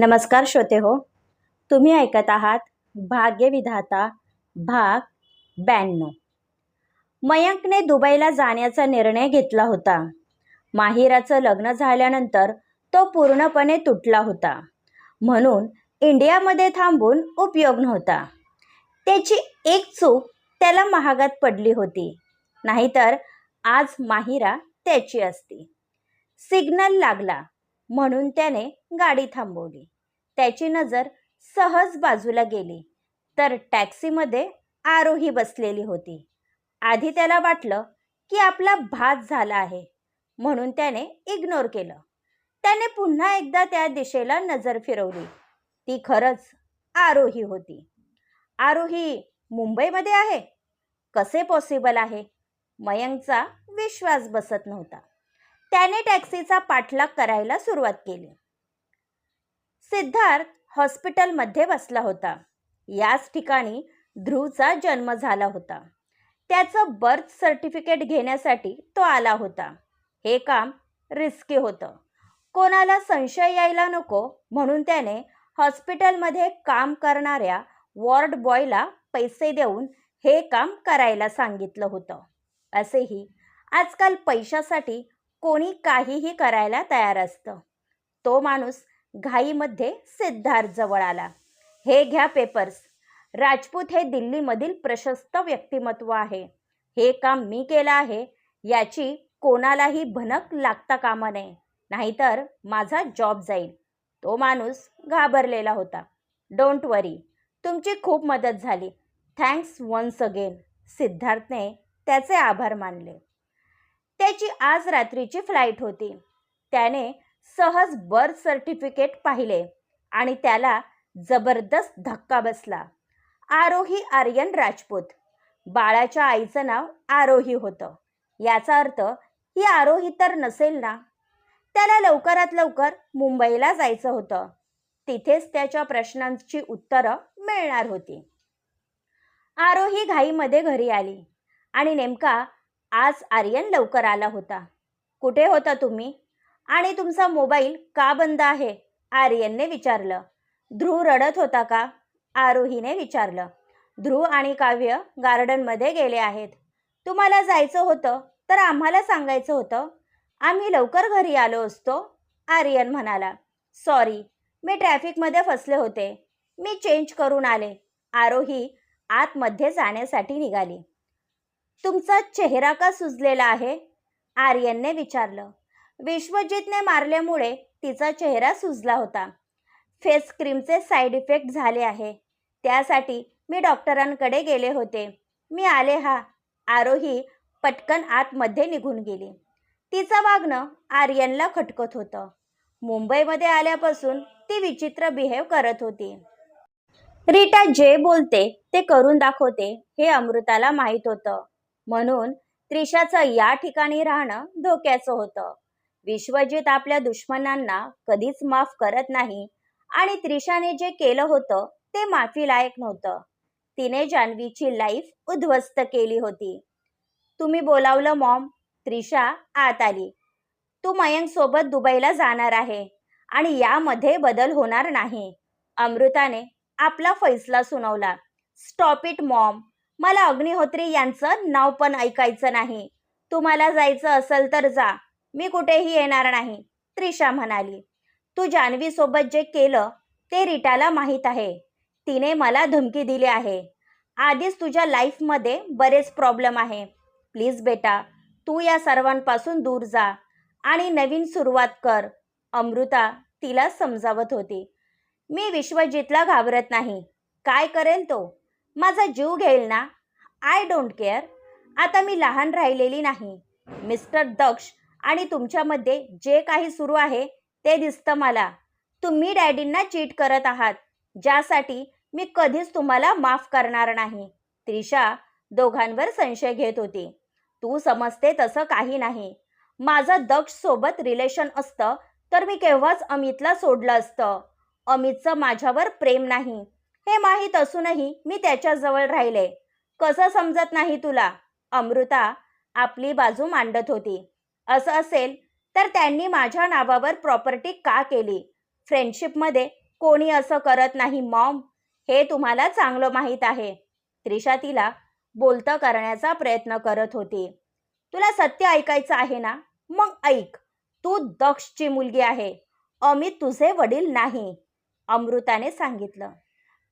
नमस्कार श्रोते हो तुम्ही ऐकत आहात भाग्यविधाता भाग ब्याण्णव. मयंकने दुबईला जाण्याचा निर्णय घेतला होता. माहिराचं लग्न झाल्यानंतर तो पूर्णपणे तुटला होता. म्हणून इंडियामध्ये थांबून उपयोग नव्हता. त्याची एक चूक त्याला महागात पडली होती. नाहीतर आज माहिरा त्याची असती. सिग्नल लागला. म्हणून त्याने गाडी थांबवली. त्याची नजर सहज बाजूला गेली. तर टॅक्सीमध्ये आरोही बसलेली होती. आधी त्याला वाटलं की आपला भात झाला आहे म्हणून त्याने इग्नोर केलं. त्याने पुन्हा एकदा त्या दिशेला नजर फिरवली. ती खरंच आरोही होती. आरोही मुंबईमध्ये आहे? कसे पॉसिबल आहे? मयंकचा विश्वास बसत नव्हता. त्याने टॅक्सीचा पाठलाग करायला सुरुवात केली. सिद्धार्थ हॉस्पिटलमध्ये बसला होता. याच ठिकाणी ध्रुवचा जन्म झाला होता. त्याचं बर्थ सर्टिफिकेट घेण्यासाठी तो आला होता. हे काम रिस्की होतं. कोणाला संशय यायला नको म्हणून त्याने हॉस्पिटलमध्ये काम करणाऱ्या वॉर्ड बॉयला पैसे देऊन हे काम करायला सांगितलं होतं. असेही आजकाल पैशासाठी कोणी काहीही करायला तयार असतं. तो माणूस घाईमध्ये सिद्धार्थ जवळ आला. हे घ्या पेपर्स राजपूत हे दिल्लीमधील प्रशस्त व्यक्तिमत्व आहे. हे काम मी केलं आहे याची कोणालाही भनक लागता कामा नये. नाहीतर माझा जॉब जाईल. तो माणूस घाबरलेला होता. डोंट वरी तुमची खूप मदत झाली. थँक्स वन्स अगेन सिद्धार्थने त्याचे आभार मानले. त्याची आज रात्रीची फ्लाईट होती. त्याने सहज बर्थ सर्टिफिकेट पाहिले आणि त्याला जबरदस्त धक्का बसला. आरोही आर्यन राजपूत. बाळाच्या आईचं नाव आरोही होतं. याचा अर्थ ही आरोही तर नसेल ना? त्याला लवकरात लवकर मुंबईला जायचं होतं. तिथेच त्याच्या प्रश्नांची उत्तरं मिळणार होती. आरोही घाईमध्ये घरी आली आणि नेमका आज आर्यन लवकर आला होता. कुठे होता तुम्ही? आणि तुमचा मोबाईल का बंद आहे? आर्यनने विचारलं. ध्रुव रडत होता का? आरोहीने विचारलं. ध्रुव आणि काव्य गार्डनमध्ये गेले आहेत. तुम्हाला जायचं होतं तर आम्हाला सांगायचं होतं. आम्ही लवकर घरी आलो असतो आर्यन म्हणाला. सॉरी मी ट्रॅफिकमध्ये फसले होते. मी चेंज करून आले. आरोही आतमध्ये जाण्यासाठी निघाली. तुमचा चेहरा का सुजलेला आहे? आर्यनने विचारलं. विश्वजितने मारल्यामुळे तिचा चेहरा सुजला होता. फेस क्रीमचे साईड इफेक्ट झाले आहे. त्यासाठी मी डॉक्टरांकडे गेले होते. मी आले हा. आरोही पटकन आतमध्ये निघून गेली. तिचं वागणं आर्यनला खटकत होतं. मुंबईमध्ये आल्यापासून ती विचित्र बिहेव करत होती. रीटा जे बोलते ते करून दाखवते हे अमृताला माहीत होतं. म्हणून त्रिशाचं या ठिकाणी राहणं धोक्याचं होतं. विश्वजित आपल्या दुश्मनांना कधीच माफ करत नाही आणि त्रिशाने जे केलं होतं ते माफी लायक नव्हतं. तिने जान्हवीची लाईफ उद्ध्वस्त केली होती. तुम्ही बोलावलं मॉम त्रिशा आत आली. तू मयंक सोबत दुबईला जाणार आहे आणि यामध्ये बदल होणार नाही. अमृताने आपला फैसला सुनावला. स्टॉप इट मॉम मला अग्निहोत्री यांचं नाव पण ऐकायचं नाही. तुम्हाला जायचं असेल तर जा. मी कुठेही येणार नाही त्रिशा म्हणाली. तू जान्हवीसोबत जे केलं ते रीटाला माहीत आहे. तिने मला धमकी दिली आहे. आधीच तुझ्या लाईफमध्ये बरेच प्रॉब्लेम आहे. प्लीज बेटा तू या सर्वांपासून दूर जा आणि नवीन सुरुवात कर. अमृता तिला समजावत होती. मी विश्वजितला घाबरत नाही. काय करेल तो? माझा जीव घेईल ना? I don't care. आता मी लहान राहिलेली नाही. मिस्टर दक्ष आणि तुमच्यामध्ये जे काही सुरू आहे ते दिसतं मला. तुम्ही डॅडींना चीट करत आहात ज्यासाठी मी कधीच तुम्हाला माफ करणार नाही. त्रिशा दोघांवर संशय घेत होती. तू समजते तसं काही नाही. माझं दक्ष सोबत रिलेशन असतं तर मी केव्हाच अमितला सोडलं असतं. अमितचं माझ्यावर प्रेम नाही. हे माहीत असूनही मी त्याच्याजवळ राहिले. कसं समजत नाही तुला? अमृता आपली बाजू मांडत होती. असं असेल तर त्यांनी माझ्या नावावर प्रॉपर्टी का केली? फ्रेंडशिपमध्ये कोणी असं करत नाही मॉम? हे तुम्हाला चांगलं माहीत आहे. त्रिशा तिला बोलतं करण्याचा प्रयत्न करत होती. तुला सत्य ऐकायचं आहे ना? मग ऐक. तू दक्षची मुलगी आहे. अमित तुझे वडील नाही. अमृताने सांगितलं.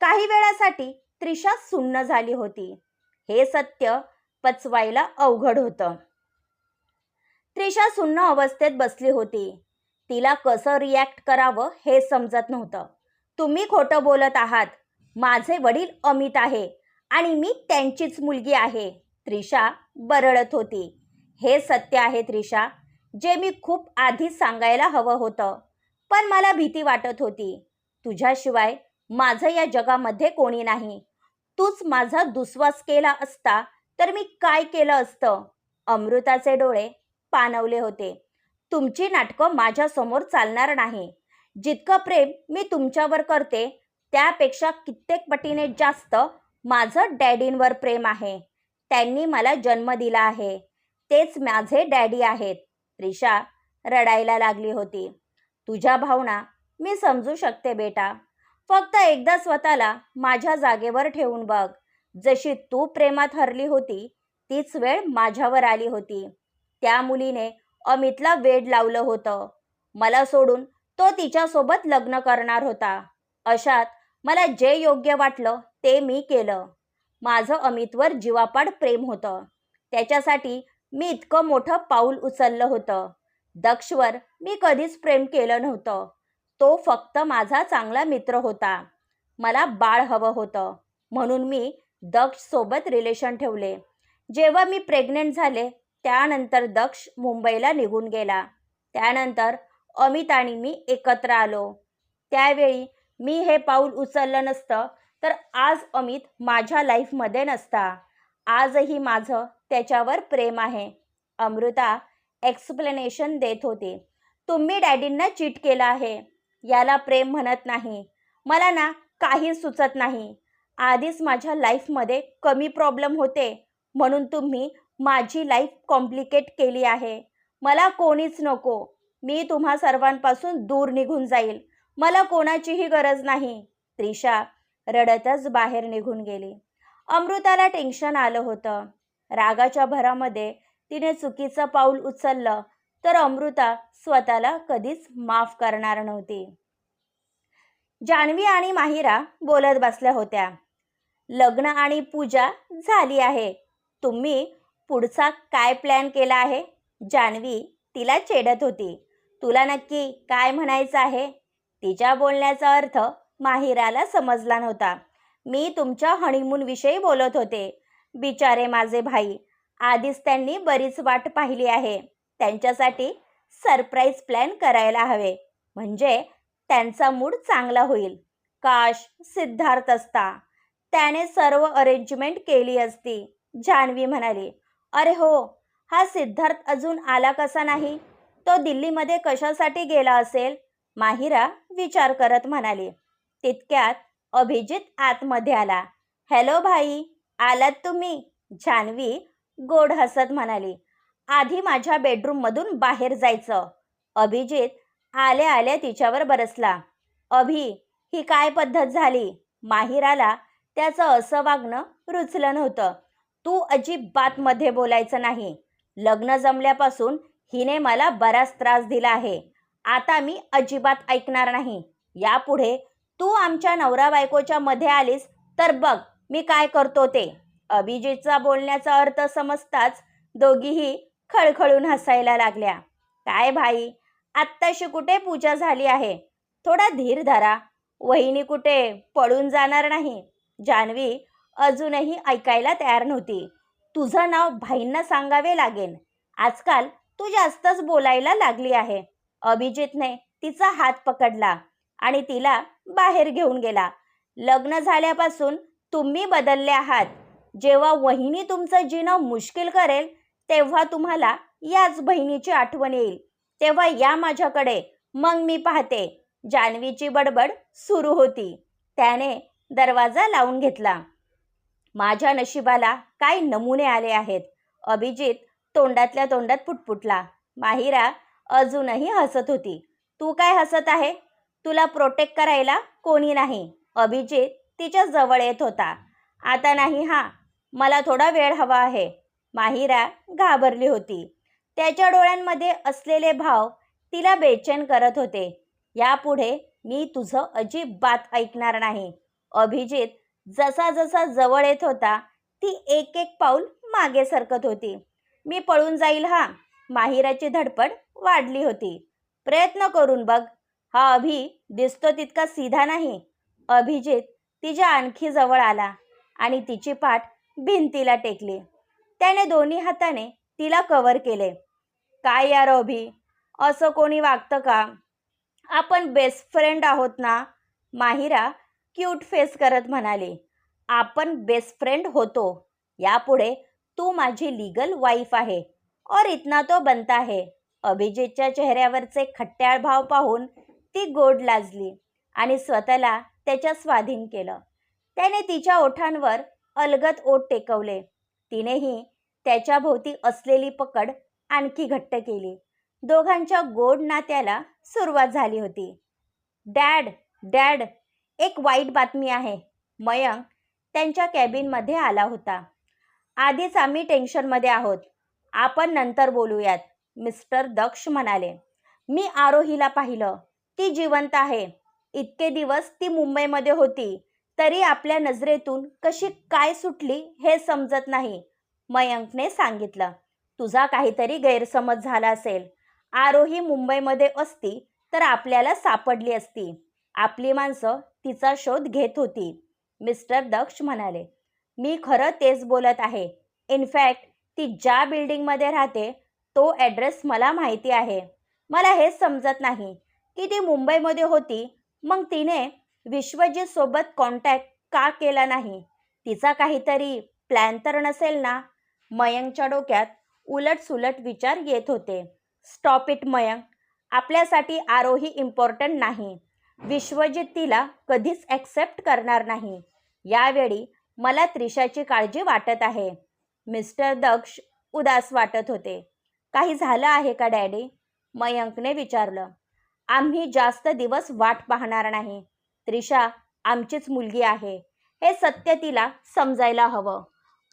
काही वेळासाठी त्रिशा सुन्न झाली होती. हे सत्य पचवायला अवघड होतं. त्रिशा सुन्न अवस्थेत बसली होती. तिला कसं रिॲक्ट करावं हे समजत नव्हतं. तुम्ही खोटं बोलत आहात. माझे वडील अमित आहे आणि मी त्यांचीच मुलगी आहे. त्रिशा बरळत होती. हे सत्य आहे त्रिशा जे मी खूप आधीच सांगायला हवं होतं. पण मला भीती वाटत होती. तुझ्याशिवाय माझं या जगामध्ये कोणी नाही. तूच माझा दुस्वास केला असता तर मी काय केलं असतं? अमृताचे डोळे पाणवले होते. तुमची नाटकं माझ्यासमोर चालणार नाही. जितकं प्रेम मी तुमच्यावर करते त्यापेक्षा कित्येक पटीने जास्त माझं डॅडींवर प्रेम आहे. त्यांनी मला जन्म दिला आहे. तेच माझे डॅडी आहेत. रिषा रडायला लागली होती. तुझ्या भावना मी समजू शकते बेटा. फक्त एकदा स्वतःला माझ्या जागेवर ठेवून बघ. जशी तू प्रेमात हरली होती तीच वेळ माझ्यावर आली होती. त्या मुलीने अमितला वेड लावलं होतं. मला सोडून तो तिच्यासोबत लग्न करणार होता. अशात मला जे योग्य वाटलं ते मी केलं. माझं अमितवर जीवापाड प्रेम होतं. त्याच्यासाठी मी इतकं मोठं पाऊल उचललं होतं. दक्षवर मी कधीच प्रेम केलं नव्हतं. तो फक्त माझा चांगला मित्र होता. मला बाळ हवं होतं. म्हणून मी दक्षसोबत रिलेशन ठेवले. जेव्हा मी प्रेग्नेंट झाले त्यानंतर दक्ष मुंबईला निघून गेला. त्यानंतर अमित आणि मी एकत्र आलो. त्यावेळी मी हे पाऊल उचललं नसतं तर आज अमित माझ्या लाईफमध्ये नसता. आजही माझं त्याच्यावर प्रेम आहे. अमृता एक्सप्लेनेशन देत होते. तुम्ही डॅडींना चीट केलं आहे. याला प्रेम म्हणत नाही. मला ना काही सुचत नाही. आधीच माझ्या लाईफमध्ये कमी प्रॉब्लेम होते. म्हणून तुम्ही माझी लाईफ कॉम्प्लिकेट केली आहे. मला कोणीच नको. मी तुम्हा सर्वांपासून दूर निघून जाईल. मला कोणाचीही गरज नाही. त्रिशा रडतच बाहेर निघून गेली. अमृताला टेन्शन आलं होतं. रागाच्या भरामध्ये तिने चुकीचं पाऊल उचललं. तर अमृता स्वतःला कधीच माफ करणार नव्हती. जान्हवी आणि माहिरा बोलत बसल्या होत्या. लग्न आणि पूजा झाली आहे. तुम्ही पुढचा काय प्लॅन केला आहे? जान्हवी तिला चेडत होती. तुला नक्की काय म्हणायचं आहे? तिच्या बोलण्याचा अर्थ माहिराला समजला नव्हता. मी तुमच्या हनीमूनविषयी बोलत होते. बिचारे माझे भाई आधीच त्यांनी बरीच वाट पाहिली आहे. त्यांच्यासाठी सरप्राईज प्लॅन करायला हवे. म्हणजे त्यांचा मूड चांगला होईल. काश सिद्धार्थ असता. त्याने सर्व अरेंजमेंट केली असती. जान्हवी म्हणाली अरे हो हा सिद्धार्थ अजून आला कसा नाही? तो दिल्लीमध्ये कशासाठी गेला असेल? माहिरा विचार करत म्हणाली तितक्यात अभिजित आतमध्ये आला. हॅलो भाई आलात तुम्ही? जान्हवी गोड हसत म्हणाली आधी माझ्या बेडरूममधून बाहेर जायचं. अभिजित आल्या आल्या तिच्यावर बरसला. अभि ही काय पद्धत झाली? माहिराला त्याचं असं वागणं रुचलं नव्हतं. तू अजिबातमध्ये बोलायचं नाही. लग्न जमल्यापासून हिने मला बराच त्रास दिला आहे. आता मी अजिबात ऐकणार नाही. यापुढे तू आमच्या नवरा बायकोच्या मध्ये आलीस तर बघ मी काय करतो ते. अभिजितचा बोलण्याचा अर्थ समजताच दोघीही खळखळून हसायला लागल्या. काय भाई आत्ताशी कुठे पूजा झाली आहे? थोडा धीर धरा. वहिनी कुठे? पळून जाणार नाही. जान्हवी अजूनही ऐकायला तयार नव्हती. तुझं नाव भाईंना सांगावे लागेल आजकाल तू जास्तच बोलायला लागली आहे. अभिजितने तिचा हात पकडला आणि तिला बाहेर घेऊन गेला. लग्न झाल्यापासून तुम्ही बदलले आहात. जेव्हा वहिनी तुमचं जीणं मुश्किल करेल तेव्हा तुम्हाला याच बहिणीची आठवण येईल. तेव्हा या माझ्याकडे मग मी पाहते. जान्हवीची बडबड सुरू होती. त्याने दरवाजा लावून घेतला. माझ्या नशिबाला काय नमुने आले आहेत? अभिजित तोंडातल्या तोंडात पुटपुटला. माहिरा अजूनही हसत होती. तू काय हसत आहे? तुला प्रोटेक्ट करायला कोणी नाही. अभिजित तिच्या जवळ येत होता. आता नाही हा. मला थोडा वेळ हवा आहे. माहिरा घाबरली होती. त्याच्या डोळ्यांमध्ये असलेले भाव तिला बेचैन करत होते. यापुढे मी तुझं अजिबात ऐकणार नाही. अभिजित जसा जसा जवळ येत होता ती एक एक पाऊल मागे सरकत होती. मी पळून जाईल हा. माहिराची धडपड वाढली होती. प्रयत्न करून बघ. हा अभि दिसतो तितका सीधा नाही. अभिजित तिच्या आणखी जवळ आला आणि तिची पाठ भिंतीला टेकली. त्याने दोन्ही हाताने तिला कवर केले. काय यार अभि? असं कोणी वागतं का? आपण बेस्ट फ्रेंड आहोत ना? माहिरा क्यूट फेस करत म्हणाली. आपण बेस्ट फ्रेंड होतो. यापुढे तू माझी लीगल वाईफ आहे. और इतना तो बनता है. अभिजितच्या चेहऱ्यावरचे खट्ट्याळ भाव पाहून ती गोड लाजली आणि स्वतःला त्याच्या स्वाधीन केलं. त्याने तिच्या ओठांवर अलगत ओठ टेकवले. तिनेही त्याच्या भोवती असलेली पकड आणखी घट्ट केली. दोघांच्या गोड नात्याला सुरुवात झाली होती. डॅड डॅड एक वाईट बातमी आहे. मयंक त्यांच्या कॅबिनमध्ये आला होता. आधीच आम्ही टेन्शनमध्ये आहोत. आपण नंतर बोलूयात मिस्टर दक्ष म्हणाले. मी आरोहीला पाहिलं. ती जिवंत आहे. इतके दिवस ती मुंबईमध्ये होती. तरी आपल्या नजरेतून कशी काय सुटली हे समजत नाही. मयंकने सांगितलं तुझा काहीतरी गैरसमज झाला असेल. आरोही मुंबईमध्ये असती तर आपल्याला सापडली असती. आपली माणसं तिचा शोध घेत होती. मिस्टर दक्ष म्हणाले मी खरं तेच बोलत आहे. इनफॅक्ट ती ज्या बिल्डिंगमध्ये राहते तो ॲड्रेस मला माहिती आहे. मला हेच समजत नाही की ती मुंबईमध्ये होती. मग तिने विश्वजीत सोबत कॉन्टॅक्ट का केला नाही? तिचा काहीतरी प्लॅन तर नसेल ना? मयंकच्या डोक्यात उलट सुलट विचार येत होते. Stop it Mayank. आपल्यासाठी आरोही इम्पॉर्टंट नाही. विश्वजीत तिला कधीच ॲक्सेप्ट करणार नाही. यावेळी मला त्रिशाची काळजी वाटत आहे. मिस्टर दक्ष उदास वाटत होते. काही झालं आहे का डॅडी? मयंकने विचारलं. आम्ही जास्त दिवस वाट पाहणार नाही. त्रिशा आमचीच मुलगी आहे. हे सत्य तिला समजायला हवं.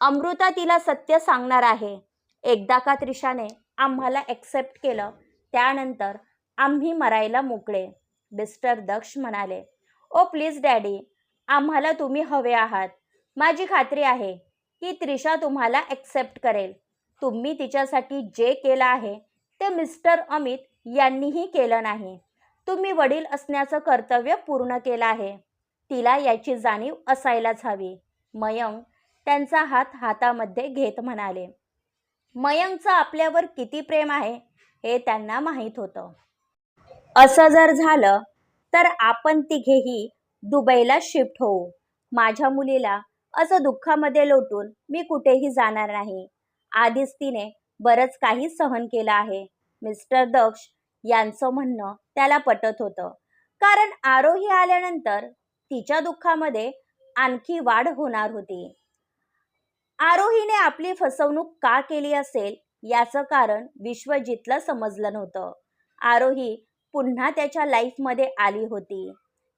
अमृता तिला सत्य सांगणार आहे. एकदा का त्रिशाने आम्हाला ॲक्सेप्ट केलं त्यानंतर आम्ही मरायला मोकळे. मिस्टर दक्ष म्हणाले ओ प्लीज डॅडी आम्हाला तुम्ही हवे आहात. माझी खात्री आहे की त्रिशा तुम्हाला ॲक्सेप्ट करेल. तुम्ही तिच्यासाठी जे केलं आहे ते मिस्टर अमित यांनीही केलं नाही. तुम्ही वडील असण्याचं कर्तव्य पूर्ण केलं आहे. तिला याची जाणीव असायलाच हवी. मयंक त्यांचा हात हातामध्ये घेत म्हणाले मयंकचं आपल्यावर किती प्रेम आहे हे त्यांना माहीत होतं. असं जर झालं तर आपण तिघेही दुबईला शिफ्ट होऊ. माझ्या मुलीला असं दुःखामध्ये लोटून मी कुठेही जाणार नाही. आधीच तिने बरंच काही सहन केलं आहे. मिस्टर दक्ष यांचं म्हणणं त्याला पटत होतं. कारण आरोही आल्यानंतर तिच्या दुःखामध्ये आणखी वाढ होणार होती. आरोहीने आपली फसवणूक का केली असेल याचं कारण विश्वजितला समजलं नव्हतं. आरोही पुन्हा त्याच्या लाईफमध्ये आली होती.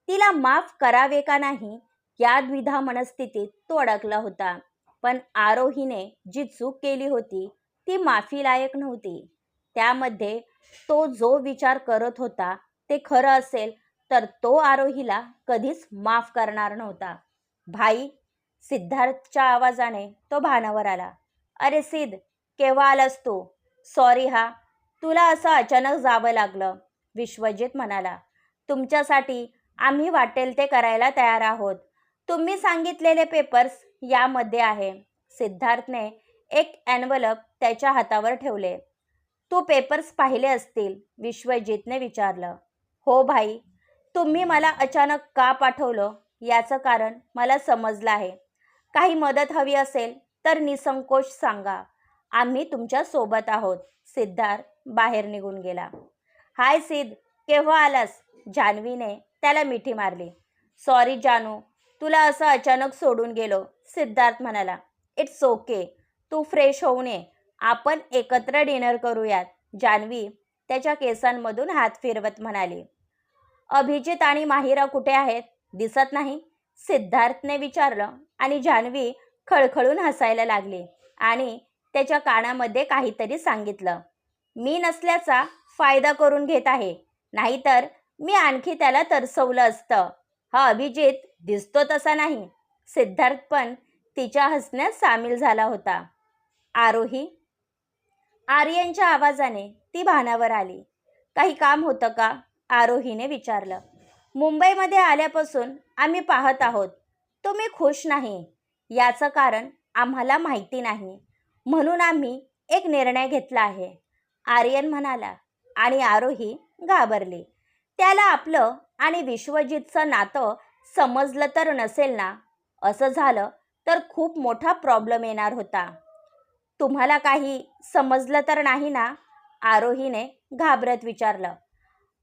तिला माफ करावे का नाही या द्विधा मनस्थितीत तो अडकला होता. पण आरोहीने जी चूक केली होती ती माफी लायक नव्हती. त्यामध्ये तो जो विचार करत होता ते खरं असेल तर तो आरोहीला कधीच माफ करणार नव्हता. भाई सिद्धार्थच्या आवाजाने तो भानावर आला. अरे सिद्ध केव्हा आलास तू? सॉरी हा. तुला असं अचानक जावं लागलं विश्वजित म्हणाला. तुमच्यासाठी आम्ही वाटेल ते करायला तयार आहोत. तुम्ही सांगितलेले पेपर्स यामध्ये आहे. सिद्धार्थने एक ॲन्व्हलप त्याच्या हातावर ठेवले. तू पेपर्स पाहिले असतील. विश्वजितने विचारलं. हो भाई तुम्ही मला अचानक का पाठवलं? याचं कारण मला समजलं आहे. काही मदत हवी असेल तर निसंकोच सांगा. आम्ही तुमच्यासोबत आहोत. सिद्धार्थ बाहेर निघून गेला. हाय सिद्ध केव्हा आलास? जान्हवीने त्याला मिठी मारली. सॉरी जानू तुला असं अचानक सोडून गेलो सिद्धार्थ म्हणाला. इट्स ओके तू फ्रेश होऊ ये. आपण एकत्र डिनर करूयात जान्हवी त्याच्या केसांमधून हात फिरवत म्हणाली. अभिजित आणि माहिरा कुठे आहेत? दिसत नाही. सिद्धार्थने विचारलं आणि जान्हवी खळखळून हसायला लागली आणि त्याच्या कानामध्ये काहीतरी सांगितलं. मी नसल्याचा फायदा करून घेत आहे. नाहीतर मी आणखी त्याला तरसवलं असतं. हा अभिजित दिसतो तसा नाही. सिद्धार्थ पण तिच्या हसण्यात सामील झाला होता. आरोही आर्यनच्या आवाजाने ती भानावर आली. काही काम होतं का? आरोहीने विचारलं. मुंबईमध्ये आल्यापासून आम्ही पाहत आहोत. तुम्ही खुश नाही. याचं कारण आम्हाला माहिती नाही. म्हणून आम्ही एक निर्णय घेतला आहे. आर्यन म्हणाला आणि आरोही घाबरली. त्याला आपलं आणि विश्वजितचं नातं समजलं तर नसेल ना? असं झालं तर खूप मोठा प्रॉब्लेम येणार होता. तुम्हाला काही समजलं तर नाही ना? आरोहीने घाबरत विचारलं.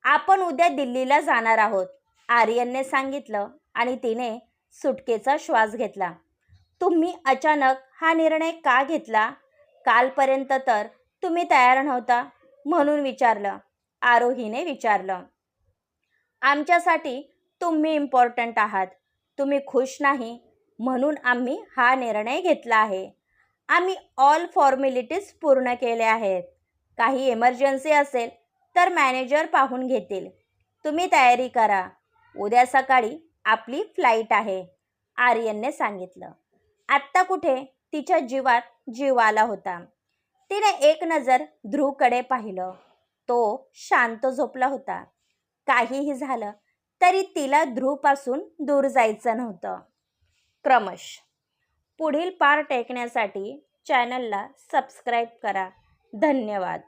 आपण उद्या दिल्लीला जाणार आहोत आर्यनने सांगितलं आणि तिने सुटकेचा श्वास घेतला. तुम्ही अचानक हा निर्णय का घेतला? कालपर्यंत तर तुम्ही तयार नव्हता म्हणून विचारलं. आरोहीने विचारलं. आमच्यासाठी तुम्ही इम्पॉर्टंट आहात. तुम्ही खुश नाही म्हणून आम्ही हा निर्णय घेतला आहे. आम्ही ऑल फॉर्मॅलिटीज पूर्ण केल्या आहेत. काही इमर्जन्सी असेल तर मॅनेजर पाहून घेतील. तुम्ही तयारी करा. उद्या सकाळी आपली फ्लाईट आहे आर्यनने सांगितलं. आत्ता कुठे? तिच्या जीवात जीव आला होता. तिने एक नजर ध्रुवकडे पाहिलं. तो शांत झोपला होता. काहीही झालं तरी तिला ध्रुवपासून दूर जायचं नव्हतं. क्रमश पुढील पार टेकण्यासाठी चॅनलला सबस्क्राईब करा. धन्यवाद.